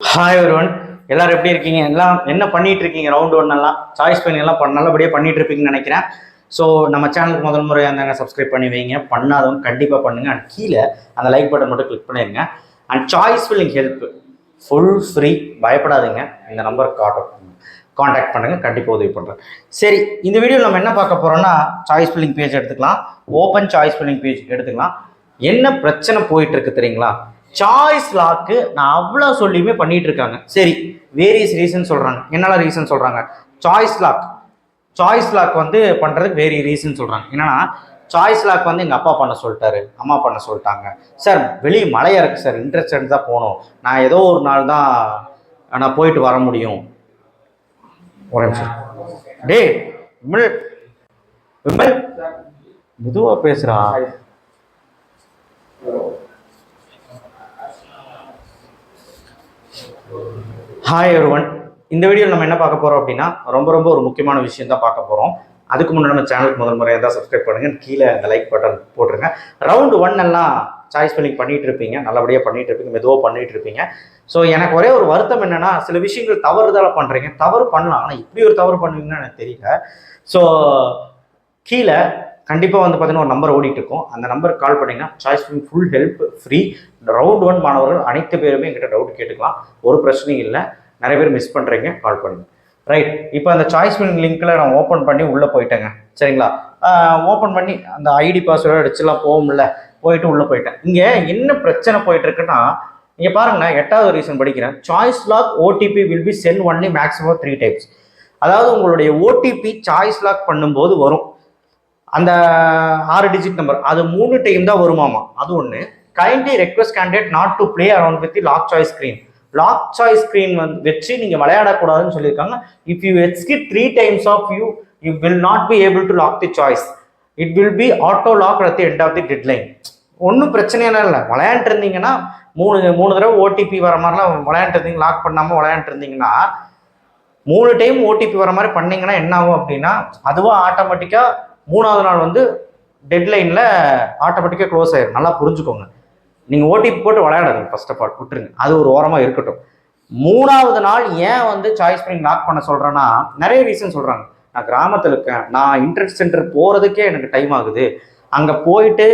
Hi ஒருவன் எல்லாரும் எப்படி இருக்கீங்க? எல்லாம் என்ன பண்ணிட்டு இருக்கீங்க? ரவுண்ட் ஒன் எல்லாம் சாய்ஸ் பண்ணி எல்லாம் பண்ண நல்லபடியாக பண்ணிட்டு இருப்பீங்கன்னு நினைக்கிறேன். ஸோ நம்ம சேனலுக்கு முதல் முறையாக இருந்தாங்க சப்ஸ்கிரைப் பண்ணி வைங்க. பண்ணாதவங்க கண்டிப்பாக பண்ணுங்க. அண்ட் கீழே அந்த லைக் பட்டன் மட்டும் கிளிக் பண்ணிடுங்க. And choice filling help full free பயப்படாதீங்க. இந்த நம்பர் காட்டும் காண்டாக்ட் பண்ணுங்கள் கண்டிப்பாக உதவி பண்ணுறேன் சரி இந்த வீடியோவில் நம்ம என்ன பார்க்க போகிறோம்னா சாய்ஸ் ஃபில்லிங் பேஜ் எடுத்துக்கலாம். ஓப்பன் சாய்ஸ் ஃபில்லிங் பேஜ் எடுத்துக்கலாம். என்ன பிரச்சனை போயிட்டு இருக்கு தெரியுங்களா? சாய்ஸ் லாக்கு நான் அவ்வளோ சொல்லியுமே பண்ணிட்டு இருக்காங்க. சரி வேரியஸ் ரீசன் சொல்கிறாங்க என்னெல்லாம் ரீசன் சொல்கிறாங்க சாய்ஸ் லாக் சாய்ஸ் லாக் வந்து பண்ணுறதுக்கு வேரிய ரீசன் சொல்கிறாங்க என்னென்னா சாய்ஸ் லாக் வந்து எங்கள் அப்பா பண்ண சொல்லிட்டாரு அம்மா பண்ண சொல்லிட்டாங்க. சார் வெளியே மழையாக இருக்குது சார் இன்ட்ரெஸ்ட் தான் போகணும். நான் ஏதோ ஒரு நாள் தான் நான் போயிட்டு வர முடியும். ஒரு நிமிஷம். டேய் விமல். விமல். மெதுவா பேசுறா. ஹாய் ஒருவன் இந்த வீடியோவில் நம்ம என்ன பார்க்க போகிறோம் அப்படின்னா ரொம்ப ரொம்ப ஒரு முக்கியமான விஷயம் தான் பார்க்க போகிறோம் அதுக்கு முன்னாடி நம்ம சேனலுக்கு முதல் முறையாக தான் சப்ஸ்கிரைப் பண்ணுங்கள் கீழே அந்த லைக் பட்டன் போட்டுருங்க. ரவுண்டு ஒன் எல்லாம் சாய்ஸ் பண்ணி பண்ணிகிட்டு இருப்பீங்க. நல்லபடியாக பண்ணிகிட்டு இருப்பீங்க. மெதுவாக பண்ணிகிட்டு இருப்பீங்க. ஸோ எனக்கு ஒரே ஒரு வருத்தம் என்னன்னா சில விஷயங்கள் தவறுதலாக பண்ணுறீங்க தவறு பண்ணலாம். ஆனால் இப்படி ஒரு தவறு பண்ணுவீங்கன்னு எனக்கு தெரியல. ஸோ கீழே கண்டிப்பாக வந்து பார்த்தீங்கன்னா ஒரு நம்பர் ஓடிட்டு இருக்கும். அந்த நம்பருக்கு கால் பண்ணிங்கன்னா choice full help free round one மாணவர்கள் அனைத்து பேருமே எங்கிட்ட டவுட் கேட்டுக்கலாம். ஒரு பிரச்சனையும் இல்லை. நிறைய பேர் மிஸ் பண்ணுறீங்க கால் பண்ணுங்கள் ரைட் இப்போ அந்த சாய்ஸ் மீன் லிங்க்கில் நான் ஓப்பன் பண்ணி உள்ளே போயிட்டேங்க. சரிங்களா? ஓப்பன் பண்ணி அந்த ஐடி பாஸ்வேர்டு அடிச்சுலாம் போகும்ல. போயிட்டு உள்ளே போயிட்டேன். இங்கே என்ன பிரச்சனை போயிட்டுருக்குன்னா இங்கே பாருங்க எட்டாவது ரீசன் படிக்கிறேன். Choice lock OTP will be sent only maximum three types அதாவது உங்களுடைய ஓடிபி சாய்ஸ் லாக் பண்ணும்போது வரும். அந்த ஆறு டிஜிட் நம்பர் அது மூணு டைம் தான் வருமாமா அது ஒன்று kindly request candidate not to play around with lock choice screen lock choice screen வந்து வச்சு நீங்கள் விளையாடக்கூடாதுன்னு சொல்லியிருக்காங்க. If you exceed three times of you you will not be able to lock the choice it will be auto lock at the end of the deadline ஒன்றும் பிரச்சனையெல்லாம் இல்லை. விளையாண்டு இருந்தீங்கன்னா மூணு மூணு தடவை ஓடிபி வர மாதிரிலாம் விளையாண்டு இருந்தீங்க லாக் பண்ணாமல் விளையாண்டு இருந்தீங்கன்னா மூணு டைம் ஓடிபி வர மாதிரி பண்ணீங்கன்னா என்ன ஆகும் அப்படின்னா அதுவாக ஆட்டோமேட்டிக்காக மூணாவது நாள் வந்து டெட்லைனில் ஆட்டோமேட்டிக்காக க்ளோஸ் ஆயிடும் நல்லா புரிஞ்சுக்கோங்க. நீங்கள் ஓடிபி போட்டு விளையாடாதுங்க ஃபர்ஸ்ட் ஆஃப் ஆல் விட்டுருங்க. அது ஒரு ஓரமாக இருக்கட்டும். மூணாவது நாள் ஏன் வந்து சாய்ஸ் பண்ணி லாக் பண்ண சொல்கிறேன்னா நிறைய ரீசன் சொல்கிறாங்க நான் கிராமத்தில் இருக்கேன். நான் இன்டர்நெட் சென்டர் போகிறதுக்கே எனக்கு டைம் ஆகுது. அங்கே போயிட்டு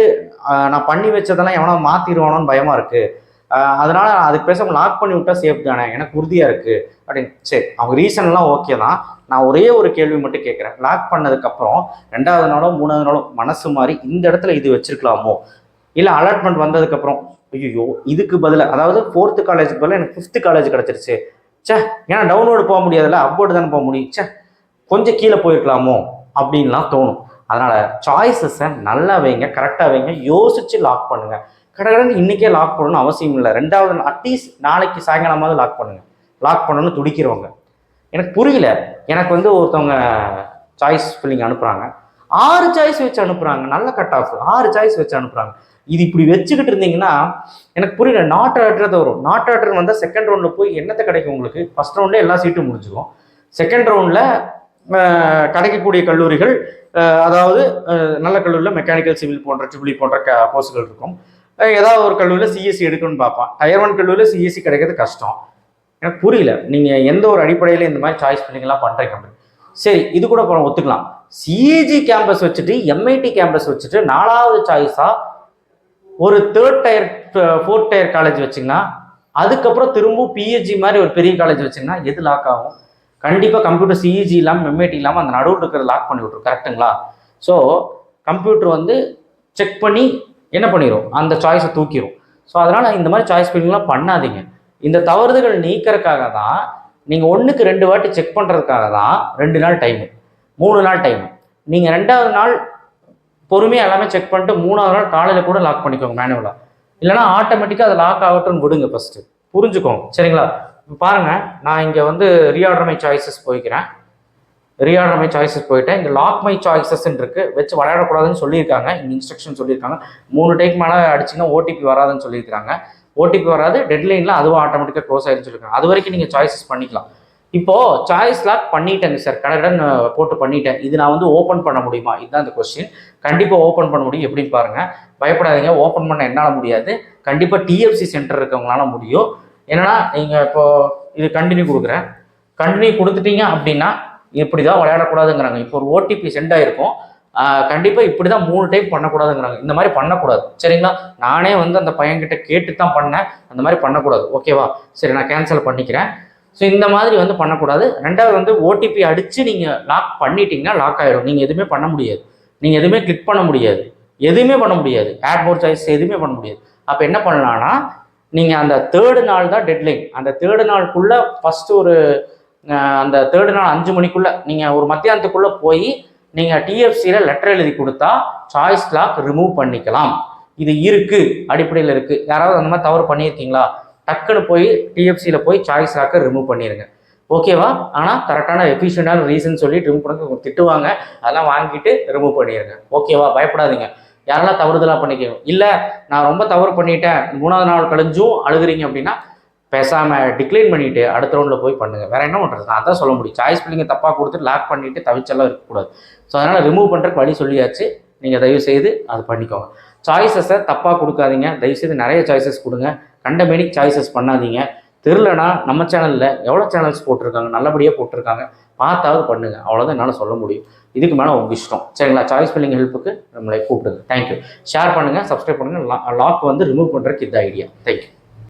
நான் பண்ணி வச்சதெல்லாம் எவனோ மாற்றிடுவானோன்னு பயமாக இருக்குது அதனால் அதுக்கு பேசாமல் லாக் பண்ணி விட்டா சேஃப் தானே? எனக்கு உறுதியாக இருக்குது அப்படின்னு. சரி அவங்க ரீசன்லாம் ஓகே தான். நான் ஒரே ஒரு கேள்வி மட்டும் கேட்குறேன். லாக் பண்ணதுக்கப்புறம் ரெண்டாவது நாளோ மூணாவது நாளோ மனசு மாதிரி இந்த இடத்துல இது வச்சிருக்கலாமோ? இல்லை அலாட்மெண்ட் வந்ததுக்கப்புறம் ஐயோ இதுக்கு பதிலாக அதாவது ஃபோர்த்து காலேஜுக்கு பதிலாக எனக்கு ஃபிஃப்த்து காலேஜ் கிடச்சிருச்சு. ச்சே ஏன்னா டவுன்லோடு போக முடியாதுல்ல அப்வோர்டு தானே போக முடியும். ச்சே கொஞ்சம் கீழே போயிருக்கலாமோ? அப்படின்லாம் தோணும். அதனால் சாய்ஸஸை நல்லா வைங்க கரெக்டாக வைங்க யோசித்து லாக் பண்ணுங்கள் கடகடன் இன்றைக்கே லாக் பண்ணணும்னு அவசியம் இல்லை. ரெண்டாவது அட்லீஸ்ட் நாளைக்கு சாயங்காலமாவது லாக் பண்ணுங்கள் லாக் பண்ணணும்னு துடிக்கிறவங்க. எனக்கு புரியல. எனக்கு வந்து ஒருத்தவங்க சாய்ஸ் ஃபில்லிங் அனுப்புகிறாங்க ஆறு சாய்ஸ் வச்சு அனுப்புகிறாங்க நல்ல கட் ஆஃப் ஆறு சாய்ஸ் வச்சு அனுப்புகிறாங்க இது இப்படி வச்சுக்கிட்டு இருந்தீங்கன்னா எனக்கு புரியல. நாட் ஆர்டர் வரும். நாட் ஆர்டர் வந்தால் செகண்ட் ரவுண்டில் போய் என்னத்தை கிடைக்கும் உங்களுக்கு? ஃபஸ்ட் ரவுண்டே எல்லா சீட்டும் முடிஞ்சிடும் செகண்ட் ரவுண்டில் கிடைக்கக்கூடிய கல்லூரிகள் அதாவது நல்ல கல்லூரியில் மெக்கானிக்கல் சிவில் போன்ற ட்ரிபிளி போன்ற க கோர்ஸுகள் இருக்கும். ஏதாவது ஒரு கல்லூரியில் சிஎஸ்சி எடுக்கணும்னு பார்ப்பான். டயர் ஒன் கல்லூரியில் சிஎஸ்சி கிடைக்கிறது கஷ்டம். எனக்கு புரியல. நீங்கள் எந்த ஒரு அடிப்படையில் இந்த மாதிரி சாய்ஸ் பண்ணிங்கலாம் பண்ணுறீங்க அப்படின்னு. சரி இது கூட அப்புறம் ஒத்துக்கலாம். சிஇஜி கேம்பஸ் வச்சுட்டு எம்ஐடி கேம்பஸ் வச்சுட்டு நாலாவது சாய்ஸாக ஒரு third tier fourth tier college வச்சிங்கன்னா அதுக்கப்புறம் திரும்ப பிஹெச்சி மாதிரி ஒரு பெரிய காலேஜ் வச்சிங்கன்னா எது லாக் ஆகும்? கண்டிப்பாக கம்ப்யூட்டர் சிஇஜி இல்லாமல் எம்ஐடி இல்லாமல் அந்த நடுவில் இருக்கிறத லாக் பண்ணி விட்ரும் கரெக்ட்டுங்களா ஸோ கம்ப்யூட்டர் வந்து செக் பண்ணி என்ன பண்ணிடும் அந்த சாய்ஸை தூக்கிடும் ஸோ அதனால் இந்த மாதிரி சாய்ஸ் பில்லிங்லாம் பண்ணாதீங்க. இந்த தவறுதல் நீக்கிறதுக்காக தான் நீங்கள் ஒன்றுக்கு ரெண்டு வாட்டி செக் பண்ணுறதுக்காக தான் ரெண்டு நாள் டைமு மூணு நாள் டைமு நீங்கள் ரெண்டாவது நாள் பொறுமையாக எல்லாமே செக் பண்ணிட்டு மூணாவது நாள் காலையில் கூட லாக் பண்ணிக்கோங்க மேனுவலாக இல்லைனா ஆட்டோமேட்டிக்காக அது லாக் ஆகட்டும்னு விடுங்க ஃபஸ்ட்டு புரிஞ்சுக்கோங்க. சரிங்களா? இப்போ பாருங்கள் நான் இங்கே வந்து ரீஆர்டர் மை சாய்ஸஸ் போய்க்கிறேன். ரீஆர்டர் மை சாய்ஸஸ் போயிட்டேன் இங்கே லாக் மை சாய்ஸஸ்ன்னு இருக்கு வச்சு விளையாடக்கூடாதுன்னு சொல்லியிருக்காங்க. இங்கே இன்ஸ்ட்ரக்ஷன் சொல்லியிருக்காங்க. மூணு டைக் மேலே அடிச்சிங்கன்னா ஓடிபி வராதுன்னு சொல்லியிருக்காங்க ஓடிபி வராது டெட்லைனில் அதுவும் ஆட்டோமேட்டிக்காக க்ளோஸ் ஆயிடுன்னு சொல்லியிருக்காங்க. அது வரைக்கும் நீங்கள் சாய்ஸஸ் பண்ணிக்கலாம். இப்போ சாய்ஸ் லாக் பண்ணிட்டேங்க சார் கடகடன் போட்டு பண்ணிட்டேன். இது நான் வந்து ஓப்பன் பண்ண முடியுமா? இதுதான் இந்த கொஸ்டின் கண்டிப்பாக ஓப்பன் பண்ண முடியும். எப்படின்னு பாருங்க. பயப்படாதீங்க. ஓப்பன் பண்ண என்னால் முடியாது. கண்டிப்பாக டிஎஃப்சி சென்டர் இருக்கவங்களால முடியும். என்னன்னா நீங்கள் இப்போ இது கண்டினியூ கொடுக்குறேன். கண்டினியூ கொடுத்துட்டீங்க அப்படின்னா இப்படி தான் விளையாடக்கூடாதுங்கிறாங்க. இப்போ ஒரு ஓடிபி சென்ட் ஆயிருக்கும். கண்டிப்பாக இப்படி தான் மூணு டைம் பண்ணக்கூடாதுங்கிறாங்க. இந்த மாதிரி பண்ணக்கூடாது. சரிங்களா? நானே வந்து அந்த பையன்கிட்ட கேட்டு தான் பண்ணேன். அந்த மாதிரி பண்ணக்கூடாது. ஓகேவா சரி நான் கேன்சல் பண்ணிக்கிறேன். ஸோ இந்த மாதிரி வந்து பண்ணக்கூடாது. ரெண்டாவது வந்து ஓடிபி அடித்து நீங்கள் லாக் பண்ணிட்டீங்கன்னா லாக் ஆகிடும் நீங்கள் எதுவுமே பண்ண முடியாது. நீங்கள் எதுவுமே கிளிக் பண்ண முடியாது. எதுவுமே பண்ண முடியாது. ஆட் சாய்ஸ் எதுவுமே பண்ண முடியாது. அப்போ என்ன பண்ணலான்னா நீங்கள் அந்த தேர்டு நாள் தான் டெட்லைன் அந்த தேர்டு நாளுக்குள்ளே ஃபஸ்ட்டு ஒரு அந்த தேர்டு நாள் அஞ்சு மணிக்குள்ளே நீங்கள் ஒரு மத்தியானத்துக்குள்ளே போய் நீங்கள் டிஎஃப்சியில் லெட்டர் எழுதி கொடுத்தா சாய்ஸ் லாக் ரிமூவ் பண்ணிக்கலாம். இது இருக்குது அடிப்படையில் இருக்குது யாராவது அந்த மாதிரி தவறு பண்ணியிருக்கீங்களா? டக்குன்னு போய் டிஎஃப்சியில் போய் சாய்ஸ் லாக்கை ரிமூவ் பண்ணிடுங்க ஓகேவா ஆனால் கரெக்டான எஃபிஷியண்டான ரீசன் சொல்லி ரிமூவ் பண்ண உங்க திட்டுவாங்க. அதெல்லாம் வாங்கிட்டு ரிமூவ் பண்ணிடுங்க ஓகேவா பயப்படாதீங்க. யாரெல்லாம் தவறுதலாக பண்ணிக்கணும் இல்லை நான் ரொம்ப தவறு பண்ணிட்டேன் மூணாவது நாள் கழிஞ்சும் அழுகுறீங்க அப்படின்னா பேசாமல் டிக்ளைன் பண்ணிவிட்டு அடுத்த ரவுண்டில் போய் பண்ணுங்கள் வேறு என்ன பண்ணுறது நான் அதான் சொல்ல முடியும். சாய்ஸ் பிள்ளைங்க தப்பாக கொடுத்துட்டு லாக் பண்ணிவிட்டு தவிச்செல்லாம் இருக்கக்கூடாது. ஸோ அதனால் ரிமூவ் பண்ணுறக்கு வழி சொல்லியாச்சு. நீங்கள் தயவு செய்து அது பண்ணிக்கோங்க. சாய்ஸஸை தப்பாக கொடுக்காதீங்க. தயவு செய்து நிறைய சாய்ஸஸ் கொடுங்க. கண்டமேனிக் சாய்ஸஸ் பண்ணாதீங்க. தெரிலனா நம்ம சேனலில் எவ்வளோ சேனல்ஸ் போட்டிருக்காங்க? நல்லபடியாக போட்டிருக்காங்க. பார்த்தாவது பண்ணுங்கள் அவ்வளோதான் என்னால் சொல்ல முடியும். இதுக்கு மேலே உங்கள் இஷ்டம். சரிங்களா? சாய்ஸ் பில்லிங் ஹெல்ப்புக்கு நம்மளை கூப்பிடுங்க. தேங்க்யூ ஷேர் பண்ணுங்கள் சப்ஸ்கிரைப் பண்ணுங்கள் லாக் வந்து ரிமூவ் பண்ணுறதுக்கு இது ஐடியா தேங்க்யூ